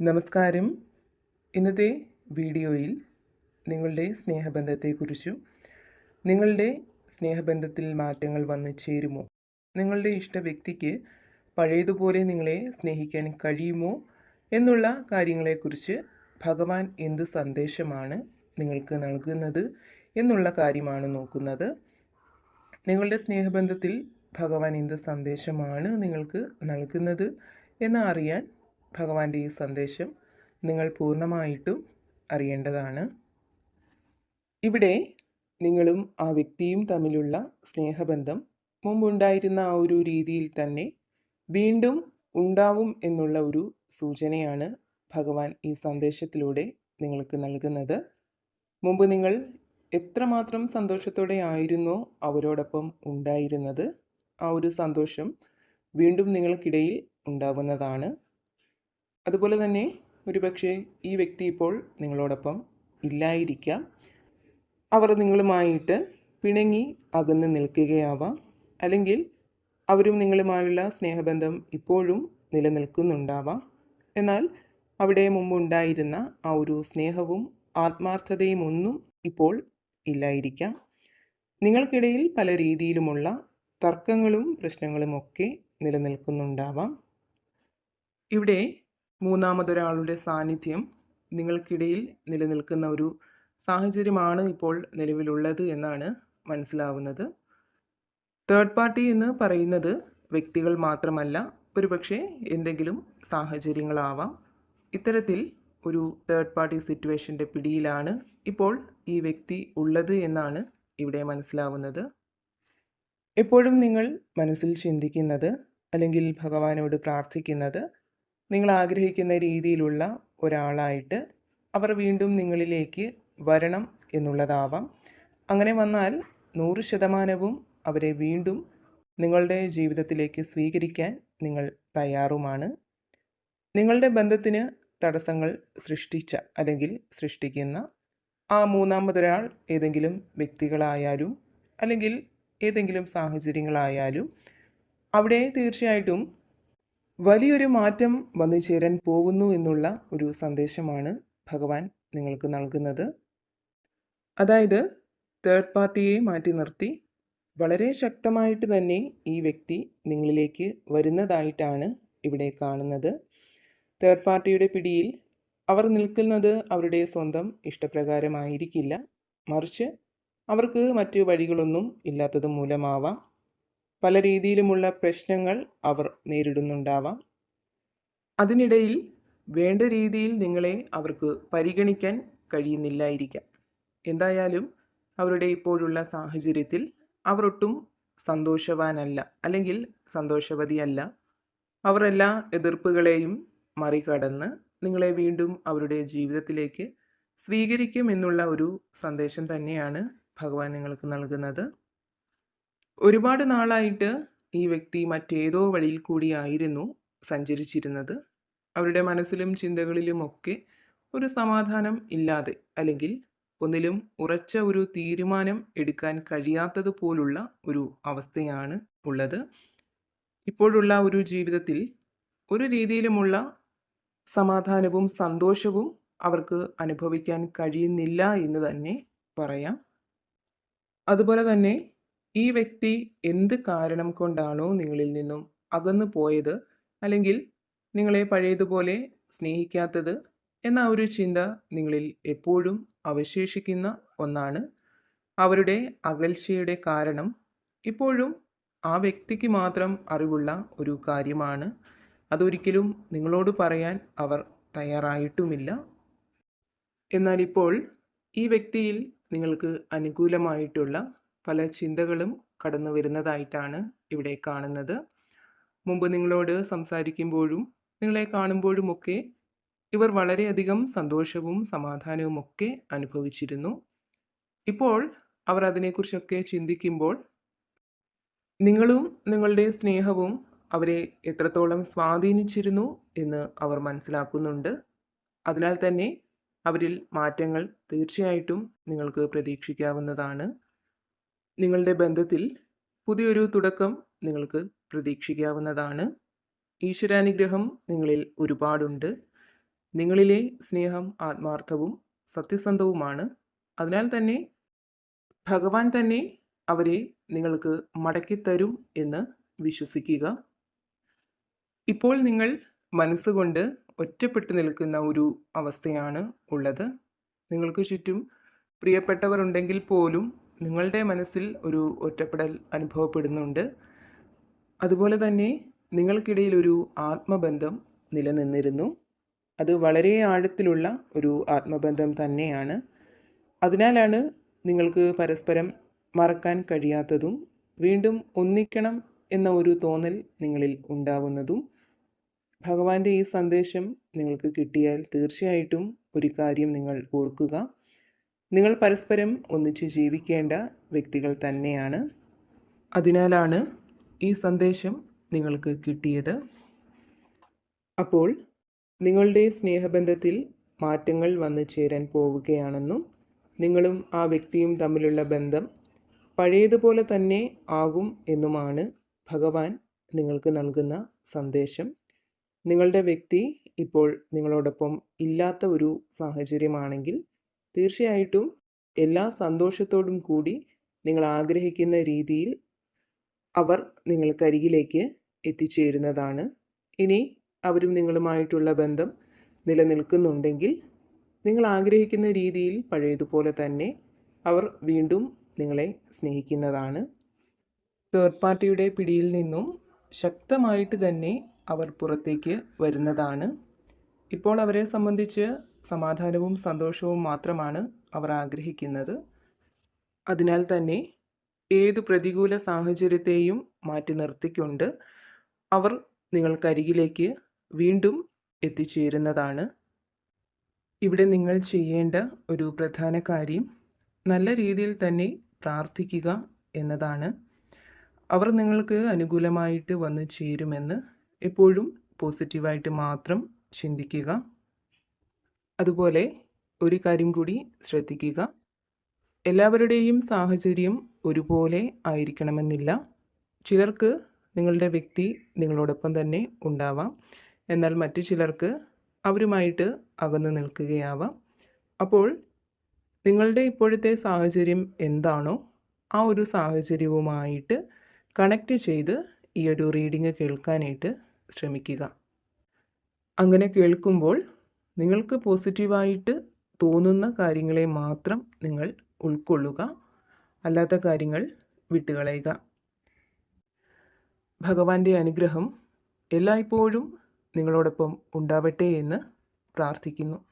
നമസ്കാരം. ഇന്നത്തെ വീഡിയോയിൽ നിങ്ങളുടെ സ്നേഹബന്ധത്തെക്കുറിച്ചും നിങ്ങളുടെ സ്നേഹബന്ധത്തിൽ മാറ്റങ്ങൾ വന്നു ചേരുമോ? നിങ്ങളുടെ ഇഷ്ട വ്യക്തിക്ക് പഴയതുപോലെ നിങ്ങളെ സ്നേഹിക്കാൻ കഴിയുമോ? എന്നുള്ള കാര്യങ്ങളെക്കുറിച്ച് ഭഗവാൻ എന്ത് സന്ദേശമാണ് നിങ്ങൾക്ക് നൽകുന്നത് എന്നുള്ള കാര്യമാണ് നോക്കുന്നത്. നിങ്ങളുടെ സ്നേഹബന്ധത്തിൽ ഭഗവാൻ എന്ത് സന്ദേശമാണ് നിങ്ങൾക്ക് നൽകുന്നത് എന്ന് അറിയാൻ ഭഗവാന്റെ ഈ സന്ദേശം നിങ്ങൾ പൂർണമായിട്ടും അറിയേണ്ടതാണ്. ഇവിടെ നിങ്ങളും ആ വ്യക്തിയും തമ്മിലുള്ള സ്നേഹബന്ധം മുമ്പുണ്ടായിരുന്ന ആ ഒരു രീതിയിൽ തന്നെ വീണ്ടും ഉണ്ടാവും എന്നുള്ള ഒരു സൂചനയാണ് ഭഗവാൻ ഈ സന്ദേശത്തിലൂടെ നിങ്ങൾക്ക് നൽകുന്നത്. മുമ്പ് നിങ്ങൾ എത്രമാത്രം സന്തോഷത്തോടെ ആയിരുന്നോ അവരോടൊപ്പം ഉണ്ടായിരുന്നത് ആ ഒരു സന്തോഷം വീണ്ടും നിങ്ങൾക്കിടയിൽ ഉണ്ടാവുന്നതാണ്. അതുപോലെ തന്നെ ഒരുപക്ഷെ ഈ വ്യക്തി ഇപ്പോൾ നിങ്ങളോടൊപ്പം ഇല്ലായിരിക്കാം. അവർ നിങ്ങളുമായിട്ട് പിണങ്ങി അകന്ന് നിൽക്കുകയാവാം. അല്ലെങ്കിൽ അവരും നിങ്ങളുമായുള്ള സ്നേഹബന്ധം ഇപ്പോഴും നിലനിൽക്കുന്നുണ്ടാവാം. എന്നാൽ അവിടെ മുമ്പുണ്ടായിരുന്ന ആ ഒരു സ്നേഹവും ആത്മാർത്ഥതയും ഒന്നും ഇപ്പോൾ ഇല്ലായിരിക്കാം. നിങ്ങൾക്കിടയിൽ പല രീതിയിലുമുള്ള തർക്കങ്ങളും പ്രശ്നങ്ങളുമൊക്കെ നിലനിൽക്കുന്നുണ്ടാവാം. ഇവിടെ മൂന്നാമതൊരാളുടെ സാന്നിധ്യം നിങ്ങൾക്കിടയിൽ നിലനിൽക്കുന്ന ഒരു സാഹചര്യമാണ് ഇപ്പോൾ നിലവിലുള്ളത് എന്നാണ് മനസ്സിലാവുന്നത്. തേർഡ് പാർട്ടി എന്ന് പറയുന്നത് വ്യക്തികൾ മാത്രമല്ല ഒരുപക്ഷെ എന്തെങ്കിലും സാഹചര്യങ്ങളാവാം. ഇത്തരത്തിൽ ഒരു തേർഡ് പാർട്ടി സിറ്റുവേഷന്റെ പിടിയിലാണ് ഇപ്പോൾ ഈ വ്യക്തി ഉള്ളത് എന്നാണ് ഇവിടെ മനസ്സിലാവുന്നത്. എപ്പോഴും നിങ്ങൾ മനസ്സിൽ ചിന്തിക്കുന്നത് അല്ലെങ്കിൽ ഭഗവാനോട് പ്രാർത്ഥിക്കുന്നത് നിങ്ങൾ ആഗ്രഹിക്കുന്ന രീതിയിലുള്ള ഒരാളായിട്ട് അവർ വീണ്ടും നിങ്ങളിലേക്ക് വരണം എന്നുള്ളതാവാം. അങ്ങനെ വന്നാൽ നൂറ് ശതമാനവും അവരെ വീണ്ടും നിങ്ങളുടെ ജീവിതത്തിലേക്ക് സ്വീകരിക്കാൻ നിങ്ങൾ തയ്യാറുമാണ്. നിങ്ങളുടെ ബന്ധത്തിന് തടസ്സങ്ങൾ സൃഷ്ടിച്ച അല്ലെങ്കിൽ സൃഷ്ടിക്കുന്ന ആ മൂന്നാമതൊരാൾ ഏതെങ്കിലും വ്യക്തികളായാലും അല്ലെങ്കിൽ ഏതെങ്കിലും സാഹചര്യങ്ങളായാലും അവിടെ തീർച്ചയായിട്ടും വലിയൊരു മാറ്റം വന്നു ചേരാൻ പോകുന്നു എന്നുള്ള ഒരു സന്ദേശമാണ് ഭഗവാൻ നിങ്ങൾക്ക് നൽകുന്നത്. അതായത് തേർഡ് പാർട്ടിയെ മാറ്റി നിർത്തി വളരെ ശക്തമായിട്ട് തന്നെ ഈ വ്യക്തി നിങ്ങളിലേക്ക് വരുന്നതായിട്ടാണ് ഇവിടെ കാണുന്നത്. തേർഡ് പാർട്ടിയുടെ പിടിയിൽ അവർ നിൽക്കുന്നത് അവരുടെ സ്വന്തം ഇഷ്ടപ്രകാരമായിരിക്കില്ല. മറിച്ച് അവർക്ക് മറ്റു വഴികളൊന്നും ഇല്ലാത്തത് മൂലമാവാം. പല രീതിയിലുമുള്ള പ്രശ്നങ്ങൾ അവർ നേരിടുന്നുണ്ടാവാം. അതിനിടയിൽ വേണ്ട രീതിയിൽ നിങ്ങളെ അവർക്ക് പരിഗണിക്കാൻ കഴിയുന്നില്ലായിരിക്കാം. എന്തായാലും അവരുടെ ഇപ്പോഴുള്ള സാഹചര്യത്തിൽ അവർ ഒട്ടും സന്തോഷവാനല്ല അല്ലെങ്കിൽ സന്തോഷവതിയല്ല. അവർ എല്ലാ എതിർപ്പുകളെയും മറികടന്ന് നിങ്ങളെ വീണ്ടും അവരുടെ ജീവിതത്തിലേക്ക് സ്വീകരിക്കും എന്നുള്ള ഒരു സന്ദേശം തന്നെയാണ് ഭഗവാൻ നിങ്ങൾക്ക് നൽകുന്നത്. ഒരുപാട് നാളായിട്ട് ഈ വ്യക്തി മറ്റേതോ വഴിയിൽ കൂടിയായിരുന്നു സഞ്ചരിച്ചിരുന്നത്. അവരുടെ മനസ്സിലും ചിന്തകളിലുമൊക്കെ ഒരു സമാധാനം ഇല്ലാതെ അല്ലെങ്കിൽ ഒന്നിലും ഉറച്ച ഒരു തീരുമാനം എടുക്കാൻ കഴിയാത്തതുപോലുള്ള ഒരു അവസ്ഥയാണ് ഉള്ളത്. ഇപ്പോഴുള്ള ഒരു ജീവിതത്തിൽ ഒരു രീതിയിലുമുള്ള സമാധാനവും സന്തോഷവും അവർക്ക് അനുഭവിക്കാൻ കഴിയുന്നില്ല എന്ന് തന്നെ പറയാം. അതുപോലെ തന്നെ ഈ വ്യക്തി എന്ത് കാരണം കൊണ്ടാണോ നിങ്ങളിൽ നിന്നും അകന്നു പോയത്? അല്ലെങ്കിൽ നിങ്ങളെ പഴയതുപോലെ സ്നേഹിക്കാത്തത്? എന്ന ഒരു ചിന്ത നിങ്ങളിൽ എപ്പോഴും അവശേഷിക്കുന്ന ഒന്നാണ്. അവരുടെ അകൽച്ചയുടെ കാരണം ഇപ്പോഴും ആ വ്യക്തിക്ക് മാത്രം അറിവുള്ള ഒരു കാര്യമാണ്. അതൊരിക്കലും നിങ്ങളോട് പറയാൻ അവർ തയ്യാറായിട്ടുമില്ല. എന്നാൽ ഇപ്പോൾ ഈ വ്യക്തിയിൽ നിങ്ങൾക്ക് അനുകൂലമായിട്ടുള്ള പല ചിന്തകളും കടന്നു വരുന്നതായിട്ടാണ് ഇവിടെ കാണുന്നത്. മുമ്പ് നിങ്ങളോട് സംസാരിക്കുമ്പോഴും നിങ്ങളെ കാണുമ്പോഴുമൊക്കെ ഇവർ വളരെയധികം സന്തോഷവും സമാധാനവും ഒക്കെ അനുഭവിച്ചിരുന്നു. ഇപ്പോൾ അവർ അതിനെക്കുറിച്ചൊക്കെ ചിന്തിക്കുമ്പോൾ നിങ്ങളും നിങ്ങളുടെ സ്നേഹവും അവരെ എത്രത്തോളം സ്വാധീനിച്ചിരുന്നു എന്ന് അവർ മനസ്സിലാക്കുന്നുണ്ട്. അതിനാൽ തന്നെ അവരിൽ മാറ്റങ്ങൾ തീർച്ചയായിട്ടും നിങ്ങൾക്ക് പ്രതീക്ഷിക്കാവുന്നതാണ്. നിങ്ങളുടെ ബന്ധത്തിൽ പുതിയൊരു തുടക്കം നിങ്ങൾക്ക് പ്രതീക്ഷിക്കാവുന്നതാണ്. ഈശ്വരാനുഗ്രഹം നിങ്ങളിൽ ഒരുപാടുണ്ട്. നിങ്ങളിലെ സ്നേഹം ആത്മാർത്ഥവും സത്യസന്ധവുമാണ്. അതിനാൽ തന്നെ ഭഗവാൻ തന്നെ അവരെ നിങ്ങൾക്ക് മടക്കിത്തരും എന്ന് വിശ്വസിക്കുക. ഇപ്പോൾ നിങ്ങൾ മനസ്സുകൊണ്ട് ഒറ്റപ്പെട്ടു നിൽക്കുന്ന ഒരു അവസ്ഥയാണ് ഉള്ളത്. നിങ്ങൾക്ക് ചുറ്റും പ്രിയപ്പെട്ടവർ ഉണ്ടെങ്കിൽ പോലും നിങ്ങളുടെ മനസ്സിൽ ഒരു ഒറ്റപ്പെടൽ അനുഭവപ്പെടുന്നുണ്ട്. അതുപോലെ തന്നെ നിങ്ങൾക്കിടയിൽ ഒരു ആത്മബന്ധം നിലനിന്നിരുന്നു. അത് വളരെ ആഴത്തിലുള്ള ഒരു ആത്മബന്ധം തന്നെയാണ്. അതിനാലാണ് നിങ്ങൾക്ക് പരസ്പരം മറക്കാൻ കഴിയാത്തതും വീണ്ടും ഒന്നിക്കണം എന്ന ഒരു തോന്നൽ നിങ്ങളിൽ ഉണ്ടാവുന്നതും. ഭഗവാന്റെ ഈ സന്ദേശം നിങ്ങൾക്ക് കിട്ടിയാൽ തീർച്ചയായിട്ടും ഒരു കാര്യം നിങ്ങൾ ഓർക്കുക. നിങ്ങൾ പരസ്പരം ഒന്നിച്ച് ജീവിക്കേണ്ട വ്യക്തികൾ തന്നെയാണ്. അതിനാലാണ് ഈ സന്ദേശം നിങ്ങൾക്ക് കിട്ടിയത്. അപ്പോൾ നിങ്ങളുടെ സ്നേഹബന്ധത്തിൽ മാറ്റങ്ങൾ വന്നു ചേരാൻ പോവുകയാണെന്നും നിങ്ങളും ആ വ്യക്തിയും തമ്മിലുള്ള ബന്ധം പഴയതുപോലെ തന്നെ ആകും എന്നുമാണ് ഭഗവാൻ നിങ്ങൾക്ക് നൽകുന്ന സന്ദേശം. നിങ്ങളുടെ വ്യക്തി ഇപ്പോൾ നിങ്ങളോടൊപ്പം ഇല്ലാത്ത ഒരു സാഹചര്യമാണെങ്കിൽ തീർച്ചയായിട്ടും എല്ലാ സന്തോഷത്തോടും കൂടി നിങ്ങൾ ആഗ്രഹിക്കുന്ന രീതിയിൽ അവർ നിങ്ങൾക്കരികിലേക്ക് എത്തിച്ചേരുന്നതാണ്. ഇനി അവരും നിങ്ങളുമായിട്ടുള്ള ബന്ധം നിലനിൽക്കുന്നുണ്ടെങ്കിൽ നിങ്ങൾ ആഗ്രഹിക്കുന്ന രീതിയിൽ പഴയതുപോലെ തന്നെ അവർ വീണ്ടും നിങ്ങളെ സ്നേഹിക്കുന്നതാണ്. തേർഡ് പാർട്ടിയുടെ പിടിയിൽ നിന്നും ശക്തമായിട്ട് തന്നെ അവർ പുറത്തേക്ക് വരുന്നതാണ്. ഇപ്പോൾ അവരെ സംബന്ധിച്ച് സമാധാനവും സന്തോഷവും മാത്രമാണ് അവർ ആഗ്രഹിക്കുന്നത്. അതിനാൽ തന്നെ ഏത് പ്രതികൂല സാഹചര്യത്തെയും മാറ്റി നിർത്തിക്കൊണ്ട് അവർ നിങ്ങൾക്കരികിലേക്ക് വീണ്ടും എത്തിച്ചേരുന്നതാണ്. ഇവിടെ നിങ്ങൾ ചെയ്യേണ്ട ഒരു പ്രധാന കാര്യം നല്ല രീതിയിൽ തന്നെ പ്രാർത്ഥിക്കുക എന്നതാണ്. അവർ നിങ്ങൾക്ക് അനുകൂലമായിട്ട് വന്നു ചേരുമെന്ന് എപ്പോഴും പോസിറ്റീവായിട്ട് മാത്രം ചിന്തിക്കുക. അതുപോലെ ഒരു കാര്യം കൂടി ശ്രദ്ധിക്കുക. എല്ലാവരുടെയും സാഹചര്യം ഒരുപോലെ ആയിരിക്കണമെന്നില്ല. ചിലർക്ക് നിങ്ങളുടെ വ്യക്തി നിങ്ങളോടൊപ്പം തന്നെ ഉണ്ടാവാം. എന്നാൽ മറ്റു ചിലർക്ക് അവരുമായിട്ട് അകന്നു നിൽക്കുകയാവാം. അപ്പോൾ നിങ്ങളുടെ ഇപ്പോഴത്തെ സാഹചര്യം എന്താണോ ആ ഒരു സാഹചര്യവുമായിട്ട് കണക്റ്റ് ചെയ്ത് ഈ ഒരു റീഡിങ് കേൾക്കാനായിട്ട് ശ്രമിക്കുക. അങ്ങനെ കേൾക്കുമ്പോൾ നിങ്ങൾക്ക് പോസിറ്റീവായിട്ട് തോന്നുന്ന കാര്യങ്ങളെ മാത്രം നിങ്ങൾ ഉൾക്കൊള്ളുക. അല്ലാത്ത കാര്യങ്ങൾ വിട്ടുകളയുക. ഭഗവാന്റെ അനുഗ്രഹം എല്ലായ്പ്പോഴും നിങ്ങളോടൊപ്പം ഉണ്ടാവട്ടെ എന്ന് പ്രാർത്ഥിക്കുന്നു.